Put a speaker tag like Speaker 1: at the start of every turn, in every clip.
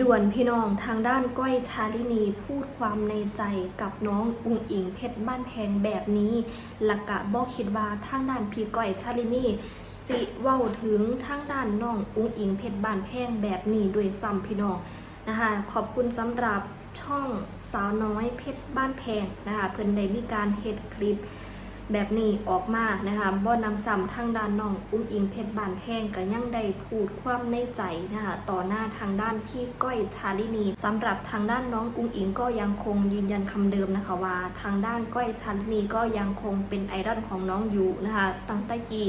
Speaker 1: ด่วนพี่น้องทางด้านก้อยชาลินีพูดความในใจกับน้องอุงอิงเพชรบ้านแพงแบบนี้หลักกะบอกคิดว่าทางด้านพี่ก้อยชาลินีสิเว้าถึงทางด้านน้องอุงอิงเพชรบ้านแพงแบบนี้ด้วยซ้ำพี่น้องนะคะขอบคุณสำหรับช่องสาวน้อยเพชรบ้านแพงนะคะเพิ่นได้มีการเฮ็ดคลิป แบบนี้ออกมานะคะบ่นำซ้ำทางด้านน้องอุ้งอิงเพชรบานแพงก็ยังได้พูดความในใจนะคะต่อหน้าทางด้านพี่ก้อยชาลินีสำหรับทางด้านน้องอุ้งอิงก็ยังคงยืนยันคำเดิมนะคะว่า ทางด้านก้อยชาลินีก็ยังคงเป็นไอดอลของน้องอยู่นะคะตั้งแต่กี้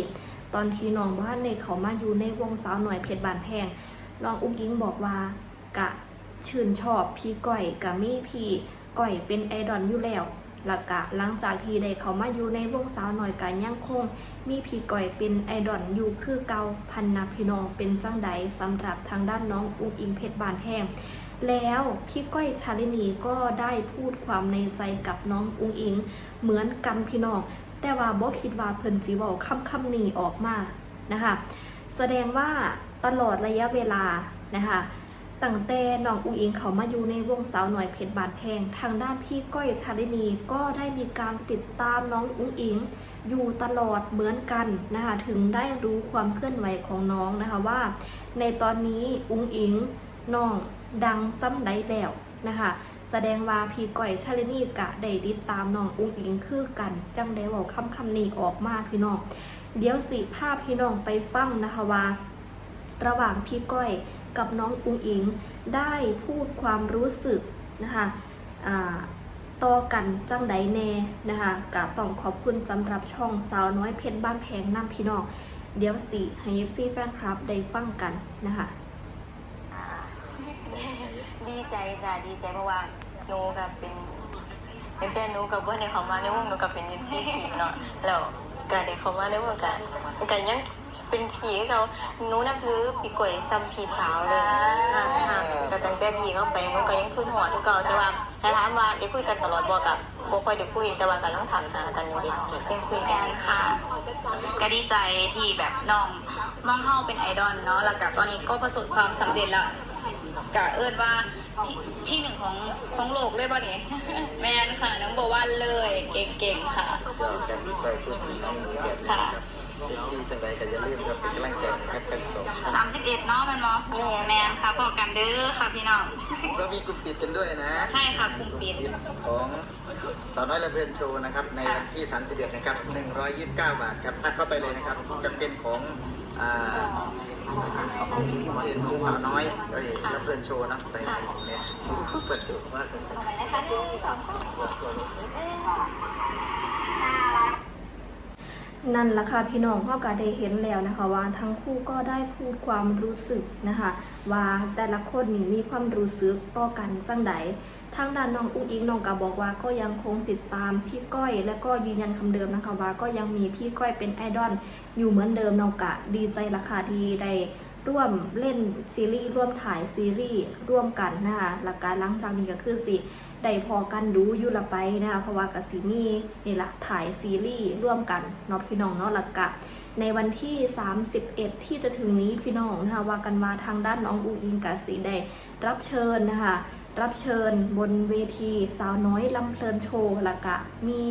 Speaker 1: ตอนที่น้องบ้านในเขามาอยู่ในวงสาวหน่อยเพชรบานแพงน้องอุ้งอิงบอกว่ากะชื่นชอบพี่ก้อยกับมี่พี่ก้อยเป็นไอดอลอยู่แล้ว แล้วก็หลังจากที่ได้เขามาอยู่ในวงสาวหน่อยกันยังคง มีพี่ก่อยเป็นไอดอลอยู่คือเกาพันนาพี่น้องเป็นจังใดสำหรับทางด้านน้องอุ้งอิงเพชรบานแห้งแล้วพี่ก้อยชาลินีก็ได้พูดความในใจกับน้องอุ้งอิง เหมือนกันพี่น้อง แต่ว่าบ่คิดว่าเพิ่นสิเว้าคำคำนี้ออกมานะคะ แสดงว่าตลอดระยะเวลานะคะ ตั้งแต่น้องอุ้งอิงเขามาอยู่ในวงสาวหน่อยเพชรบานแพง ทางด้านพี่ก้อยชาลินีก็ได้มีการติดตามน้องอุ้งอิง อยู่ตลอดเหมือนกันนะคะถึงได้รู้ความเคลื่อนไหวของน้องนะคะว่า ในตอนนี้อุ้งอิงน้องดังซ้ำใดแล้วนะคะแสดงว่าพี่ก้อยชาลินีกะได้ติดตามน้องอุ้งอิงคือกันจังได้บอกคำคำนี้ออกมาพี่น้องเดี๋ยวสิภาพพี่น้องไปฟังนะคะว่า ระหว่างพี่ก้อยกับน้องอุ้งอิงได้พูดความรู้สึกนะคะต่อกันจังใดแน่นะคะกะต้องขอบคุณสำหรับช่องสาวน้อยเพชรบ้านแพงน้ำพี่น้องเดี๋ยวสิให้ยิปซี่แฟนคลับได้ฟังกันนะคะ
Speaker 2: ดีใจจ้ะดีใจเพราะว่าหนูกับเป็นเป็นแต่หนูกับว่าในเขามาในวงหนูกับเป็นยินซีผีเนาะแล้วการในเขามาในวงการกันยัง เป็นผีเขาหนูนับถือปีก่อยซัมผีสาวเลยค่ะค่ะแต่ตั้งแต่ผีเขาไปมันก็ยังขึ้นหัวทุกเก่าแต่ว่าถ้าถามว่าได้คุยกันตลอดบอกกับบ่ค่อยได้คุยแต่ว่ากันต้องถามหากันอยู่ดียังคุย
Speaker 3: แม
Speaker 2: กัน
Speaker 3: นค่ะก็ดีใจที่แบบน้องมองเข้าเป็นไอดอลเนาะแล้วก็ตอนนี้ก็ประสบความสำเร็จแล้วกะเอิดว่าที่ที่หนึ่งของของโลกเลยป่ะเนี่ยแมนค่ะน้องโบวันเลย เก่งๆค่ะ
Speaker 4: เราแกนไปพูดถึงน้องเรียน
Speaker 3: ค่ะ
Speaker 4: เอฟซีจังไรก็อย่าลืมครับเป็นกำลังใจให้เป็นสอง
Speaker 3: 31เนาะแมนมอแมนค่ะพอกันเด้อค่ะพี่น้อง
Speaker 4: เรามีกลุ่มปิดกันด้วยนะ
Speaker 3: ใช่ค่ะกลุ่มปิด
Speaker 4: ของสาวน้อยระเบินโชว์นะครับในวันที่ 31 นะครับ 129 บาทครับทักเข้าไปเลยนะครับจะเป็นของอ่าเป็นของสาวน้อยเอ้ยระเบินโชว์เนอะไปเนี่ยเปิดจุมากเลย
Speaker 1: นั่ นั่นละค่ะพี่น้องพ่อก็ได้เห็นแล้วนะคะ ว่าทั้งคู่ก็ได้พูดความรู้สึกนะคะ ว่าแต่ละคนนี่มีความรู้สึกต่อกันจังใดทางด้านน้องอุ้งอิงน้องก็บอกว่าก็ยังคงติดตามพี่ก้อย และก็ยืนยันคำเดิมนะคะว่าก็ยังมีพี่ก้อยเป็นไอดอลอยู่เหมือนเดิมน้องกะดีใจละค่ะที่ได้ ร่วมเล่นซีรีส์ร่วมถ่ายซีรีส์ร่วมกันนะคะหลักการหลังจากนี้ก็คือสิได้พอกันดูอยู่ละไปนะคะเพราะว่ากสิมีนี่ละถ่ายซีรีส์ร่วมกันเนาะพี่น้องเนาะหลักกะในวันที่ 31 ที่จะถึงนี้พี่น้องนะคะว่ากันมาทางด้านน้องอูอิงกสิได้รับเชิญนะคะ รับเชิญบนเวทีสาวน้อยลำเพลินโชว์ล้วก็มี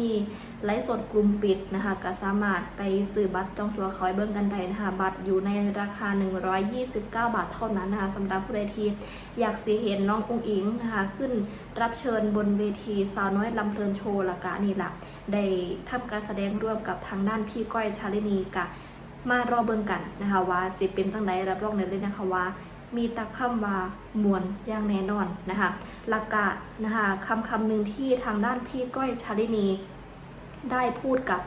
Speaker 1: ไลฟ์สดกลุ่มปิดนะคะก็สามารถไปซื้อบัตรจองตัวคอยเบิ่งกันได้นะคะบัตรอยู่ในราคา 129 บาทเท่านั้นนะคะสำหรับผู้ใดที่อยากสิเห็นน้ององอิงนะคะขึ้นรับเชิญบนเวทีสาวน้อยลำเพลินโชว์ละกะนี่ละได้ทำการแสดงร่วมกับทางด้านพี่ก้อยชาลินีกะมารอเบิ่งกันนะคะว่าสิเป็นจังไดรับรองได้เลยนะคะว่า มีตะคำว่ามวนอย่างแน่นอนนะคะละกกะนะคะคำคำหนึ่งที่ทางด้านพี่ก้อยชาลินี ได้พูดกับ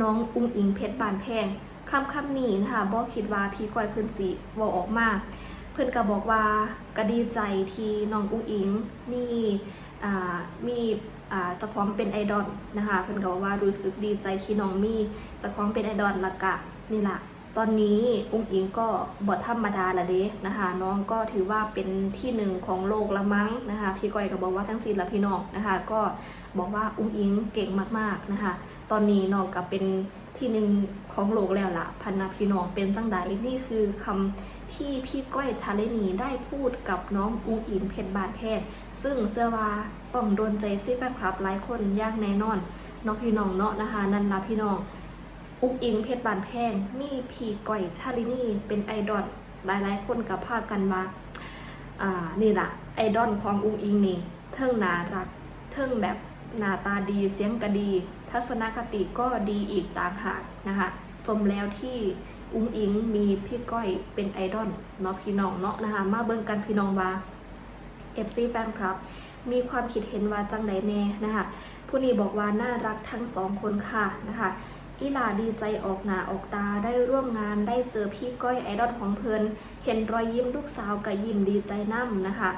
Speaker 1: น้องอุ้งอิงเพชรบานแพงคำคำนี้นะคะบอคิดว่าพี่ก้อยเพื้นสีวอออกมา เพื่อนก็บอกว่าก็ดีใจที่น้องอุ้งอิงมีอ่ามีอ่าจะคล้องเป็นไอดอลนะคะ เพื่อนก็บอกว่ารู้สึกดีใจที่น้องมีจะคล้องเป็นไอดอลและกะนี่แหละ ตอนนี้อุ้งอิงก็บอธรรมดาละเด้นะคะ น้องก็ถือว่าเป็นที่หนึ่งของโลกละมั้งนะคะพี่ก้อยก็บอกว่าทั้งสี่ละพี่น้องนะคะ ก็บอกว่าอุ้งอิงเก่งมากๆนะคะ ตอนนี้น้องก็เป็นที่หนึ่งของโลกแล้วล่ะพันนาพี่น้องเป็นจังใดนี่คือคำที่พี่ก้อยชาเลนีได้พูดกับน้องอุ้งอิงเพชรบานแพงซึ่งเสื้อว่าต้องโดนใจซีแฟนคลับหลายคนยางแน่นอนน้องพี่น้องเนาะนะคะ นันลาพี่น้อง อุ้งอิงเพชรบานแพงมีพี่ก้อยชาลินีเป็นไอดอลหลายๆ คนกับภาพกันมาอ่านี่ล่ะไอดอลของอุ้งอิงนี่เทิงน่ารักเทิงแบบหน้าตาดีเสียงก็ดี ทัศนคติก็ดีอีกต่างหากนะคะสมแล้วที่อุ้งอิงมีพี่ก้อยเป็นไอดอลเนาะพี่น้องเนาะนะคะมาเบิ่งกันพี่น้องว่า FC แฟนคลับ มีความคิดเห็นว่าจังไดแน่นะคะผู้นี้บอกว่าน่ารักทั้งสองคนค่ะนะคะ อีหลาดีใจออกหนาออกตาได้ร่วมงานได้เจอพี่ก้อยไอดอลของเพลินเห็นรอยยิ้มลูกสาวกับยิ้มดีใจน้ำนะคะ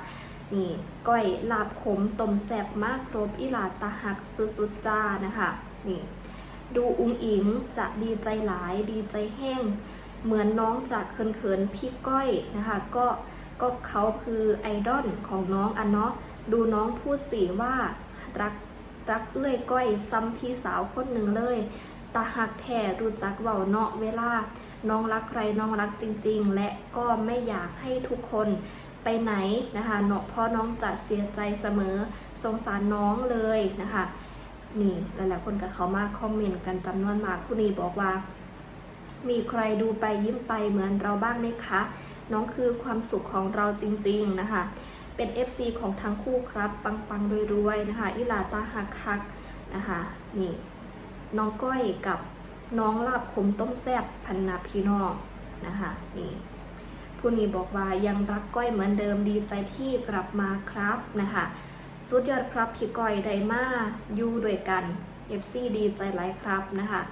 Speaker 1: นี่ก้อยลาบขมต้มแซ่บมากครบอีหลาตาหักสุดๆจ้านะคะนี่ดูอุ้งอิงจะดีใจหลายดีใจแห้ง เหมือนน้องจากเขินๆพี่ก้อยนะคะก็ก็เขาคือไอดอลของน้องอันเนาะดูน้องพูดสิว่ารักรักเอื้อยก้อยซ้ำพี่สาวคนหนึ่งเลย ตาหักแท้รู้จักเว้าเนาะเวลา น้องรักใครน้องรักจริง ๆ และก็ไม่อยากให้ทุกคนไปไหนนะคะเนาะเพราะน้องจะเสียใจเสมอสงสารน้องเลยนะคะ นี่หลายๆคนกับเขามาคอมเมนต์กันจำนวนมากผู้นี้บอกว่า มีใครดูไปยิ้มไปเหมือนเราบ้างไหมคะ น้องคือความสุขของเราจริง ๆนะคะ เป็น FC ของทั้งคู่ครับ ปังๆรวยๆนะคะอิลาตาหักคักนะคะ นี่ น้องก้อยกับน้องลาบขมต้มแซ่บพันนาพี่น้องนะคะนี่ผู้นี้บอกว่ายังรักก้อยเหมือนเดิมดีใจที่กลับมาครับนะคะสุดยอดครับพี่ก้อยไดมาอยู่ด้วยกัน FC ดีใจหลายครับนะคะ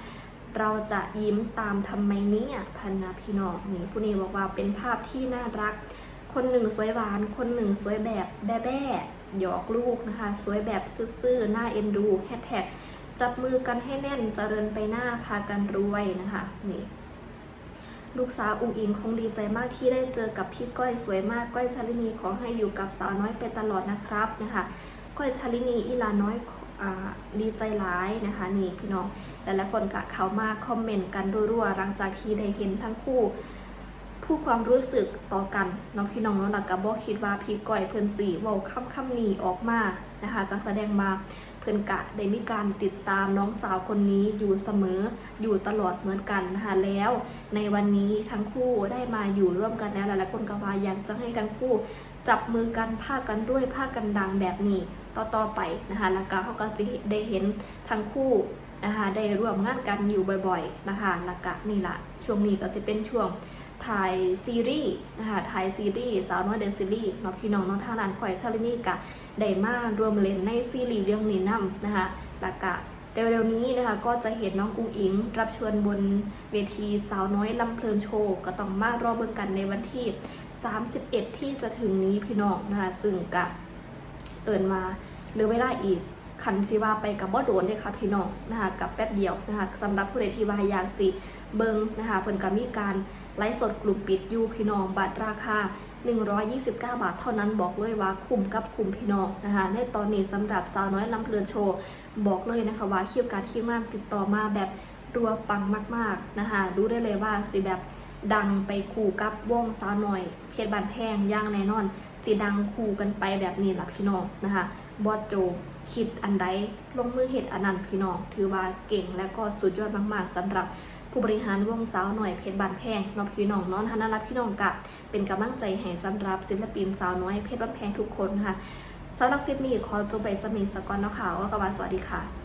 Speaker 1: เราจะยิ้มตามทำไมเนี่ยพันนาพี่น้องนี่ผู้นี้บอกว่าเป็นภาพที่น่ารัก คนหนึ่งสวยหวาน คนหนึ่งสวยแบบแบ้แบ้ๆหยอกลูกนะคะ สวยแบบซื่อๆหน้าเอ็นดูแฮชแท็ก จับมือกันให้แน่นเจริญไปหน้าพากันรวยนะคะนี่ลูกสาวอุ๋งอิงคงดีใจมากที่ได้เจอกับพี่ก้อยสวยมากก้อยชาลินีขอให้อยู่กับสาวน้อยไปตลอดนะครับนะคะก้อยชาลินีอีลาน้อยอดีใจร้ายนะคะนี่พี่น้องแต่ละคนกะเขามาคอมเมนต์กันรัวๆหลังจากที่ได้เห็นทั้งคู่พูดความรู้สึกต่อกันน้องพี่น้องน้องหลักกับบอกคิดว่าพี่ก้อยเพิ่นสีว้าค่ำค่ำนี้ออกมานะคะก็แสดงมา เพิ่นกะได้มีการติดตามน้องสาวคนนี้อยู่เสมออยู่ตลอดเหมือนกันนะคะแล้วในวันนี้ทั้งคู่ได้มาอยู่ร่วมกันแล้วหลายๆคนก็ว่าอยากจะให้ทั้งคู่ จับมือกันพากันด้วยพากันดังแบบนี้ต่อๆไปนะคะแล้วก็เขาก็จะได้เห็นทั้งคู่นะคะได้ร่วมงานกันอยู่บ่อยๆนะคะแล้วก็นี่ละช่วงนี้ก็จะเป็นช่วง ถ่ายซีรีส์นะคะถ่ายซีรีส์สาวน้อยเดนซีรีส์เนาะพี่น้องน้องทางด้านข่อยชาลินี่กะได้มารวมเล่นในซีรีส์เรื่องนี้นํนะคะแล้วก็เร็วๆนี้นะคะก็จะเห็นน้องอุ้งอิง รับเชิญบนเวทีสาวน้อยลำเพลินโชว์ก็ต้องมารอเบิ่งกันในวันที่ 31 ที่จะถึงนี้พี่น้องนะคะซึ่งกะเอินมาเหลือเวลาอีกคันสิว่าไปกับบ่โดนเลยค่ะพี่น้องนะคะกับแป๊บเดียวนะคะสำหรับผู้ใดที่ว่าอยากสิเบิงนะคะเพิ่นก็มีการ ไลฟ์สดกลุ่มปิดอยู่พี่น้องบัตรราคา 129 บาทเท่านั้นบอกเลยว่าคุ้มกับคุ้มพี่น้องนะคะในตอนนี้สำหรับสาวน้อยลำเพลินโชว์บอกเลยนะคะว่าคิวการคิวมากติดต่อมาแบบรัวปังมากๆนะคะรู้ได้เลยว่าสิแบบดังไปคู่กับวงสาวน้อย เพชรบานแพงย่างแน่นอนสิดังคู่กันไปแบบนี้ล่ะพี่น้องนะคะบอสโจคิดอันใดลงมือเหตุอันนั้นพี่น้อง ถือว่าเก่งและก็สุดยอดมาก ๆสำหรับ ผู้บริหารวงสาวหน่อยเพชรบานแพงน้องพี่น้องน้องท่านน่ารับพี่น้องกับ เป็นกำลังใจให้สำหรับศิลปินสาวน้อยเพชรบานแพงทุกคนค่ะสำหรับคลิปนี้ขอจบไปสมิงสกอนเนาะค่ะว่ากบาสวัสดีค่ะ